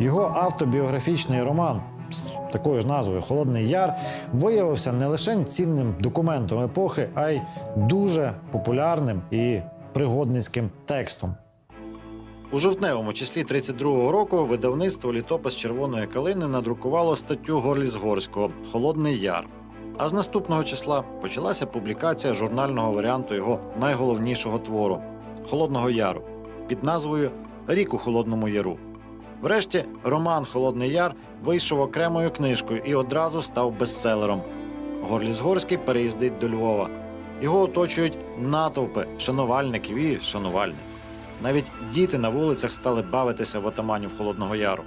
Його автобіографічний роман з такою ж назвою Холодний Яр виявився не лише цінним документом епохи, а й дуже популярним і пригодницьким текстом. У жовтневому числі 32-го року видавництво літопис червоної калини надрукувало статтю Горліцгорського Холодний Яр. А з наступного числа почалася публікація журнального варіанту його найголовнішого твору Холодного Яру під назвою Рік у Холодному Яру. Врешті роман Холодний Яр вийшов окремою книжкою і одразу став бестселером. Горліцгорський переїздить до Львова. Його оточують натовпи шанувальників і шанувальниць. Навіть діти на вулицях стали бавитися в отаманів Холодного Яру.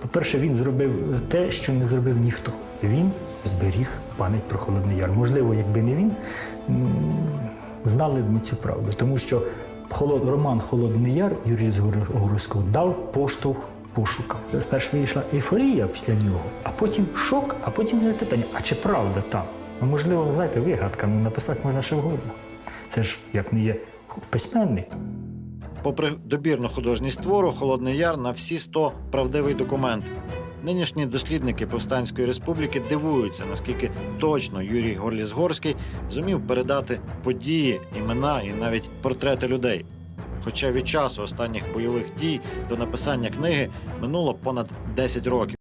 По-перше, він зробив те, що не зробив ніхто. Він зберіг пам'ять про Холодний Яр. Можливо, якби не він, знали б ми цю правду. Тому що холод, роман Холодний Яр Юрія Згорського дав поштовх пошукам. Спершу вийшла ейфорія після нього, а потім шок, а потім запитання: а чи правда там? Ну, можливо, знаєте, вигадка, ну написати можна що вгодно. Це ж як не є письменник. Попри добірно-художність твору, Холодний Яр на всі 100 правдивий документ. Нинішні дослідники Повстанської республіки дивуються, наскільки точно Юрій Горліс-Горський зумів передати події, імена і навіть портрети людей. Хоча від часу останніх бойових дій до написання книги минуло понад 10 років.